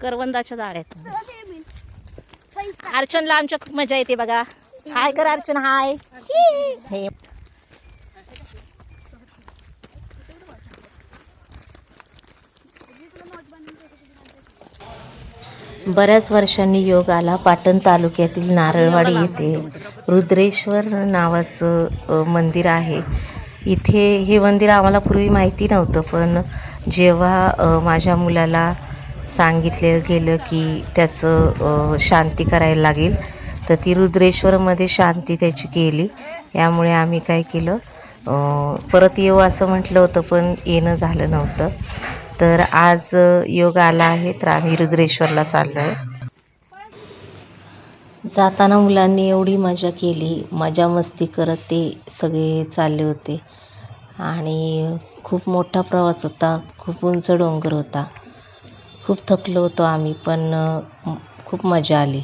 करवंदाच्या झाड आहेत अर्चनला आमच्या खूप मजा येते बघा. हाय कर अर्चन हाय. हे. बऱ्याच वर्षांनी योग आला. पाटण तालुक्यातील नारळवाडी येथे रुद्रेश्वर नावाचं मंदिर आहे. इथे हे मंदिर आम्हाला पूर्वी माहिती नव्हतं पण जेव्हा माझ्या मुलाला सांगितलं गेलं की त्याचं शांती करायला लागेल. तर ती रुद्रेश्वरमध्ये शांती त्याची केली यामुळे आम्ही काय केलं परत येऊ असं म्हटलं होतं पण येणं झालं नव्हतं. तर आज योग आला आहे तर आम्ही रुद्रेश्वरला चाललो आहे जाताना मुलांनी एवढी मजा केली. मजा मस्ती करत ते सगळे चालले होते. आणि खूप मोठा प्रवास होता. खूप उंच डोंगर होता. खूप थकलो होतो आम्ही पण खूप मजा आली.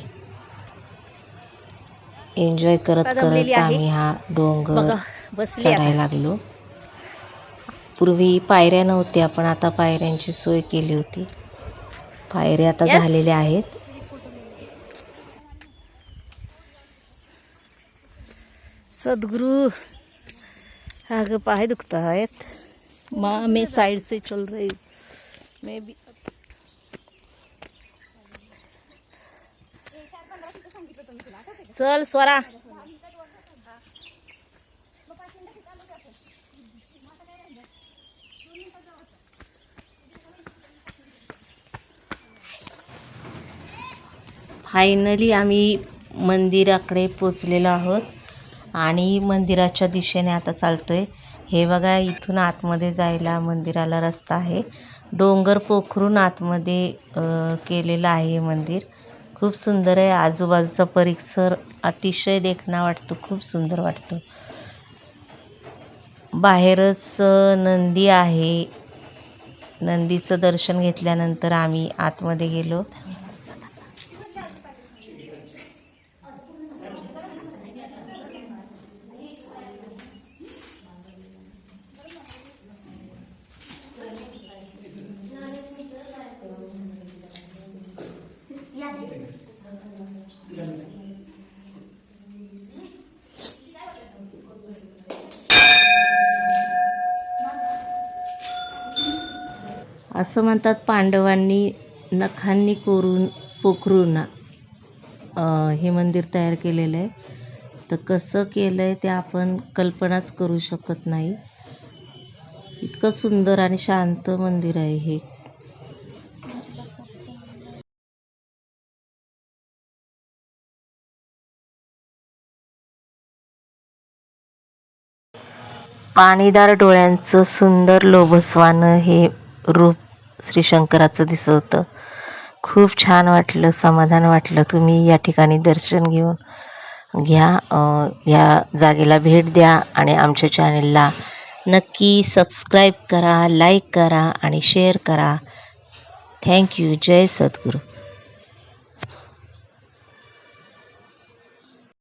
एन्जॉय करत करत. आम्ही हा डोंगर चढायला. लागलो. पूर्वी पायऱ्या नव्हत्या पण आता पायऱ्यांची सोय केली होती. पायऱ्या आता. झालेल्या आहेत. सदगुरु अगं पाय दुखत आहेत. माँ मैं साइड से चल रही. मैं भी चल स्वरा. फायनली आम्ही मंदिराकडे पोचलेलो आहोत. आणि मंदिराच्या दिशेने आता चालतोय. हे बघा इथून आतमध्ये जायला मंदिराला रस्ता आहे. डोंगर पोखरून आतमध्ये केलेलं आहे मंदिर. खूप सुंदर आहे. आजूबाजूचा परिसर अतिशय देखणा वाटतो खूप सुंदर वाटतो. बाहेरच नंदी आहे. नंदीचं दर्शन घेतल्यानंतर आम्ही आतमध्ये गेलो. असं म्हणतात पांडवांनी नखांनी कोरून पोखरून. हे मंदिर तयार केलेलं आहे. तर कसं केलं आहे ते आपण कल्पनाच करू शकत नाही. इतकं सुंदर आणि शांत मंदिर आहे हे. पाणीदार डोळ्यांचं सुंदर लोभसवानं हे रूप श्री शंकराचं दिसत होतं. खूप छान वाटलं समाधान वाटलं. तुम्ही या ठिकाणी दर्शन घेऊन घ्या या जागेला भेट द्या आणि आमच्या चॅनेलला नक्की सबस्क्राईब करा लाईक करा आणि शेअर करा. थँक्यू जय सद्गुरू.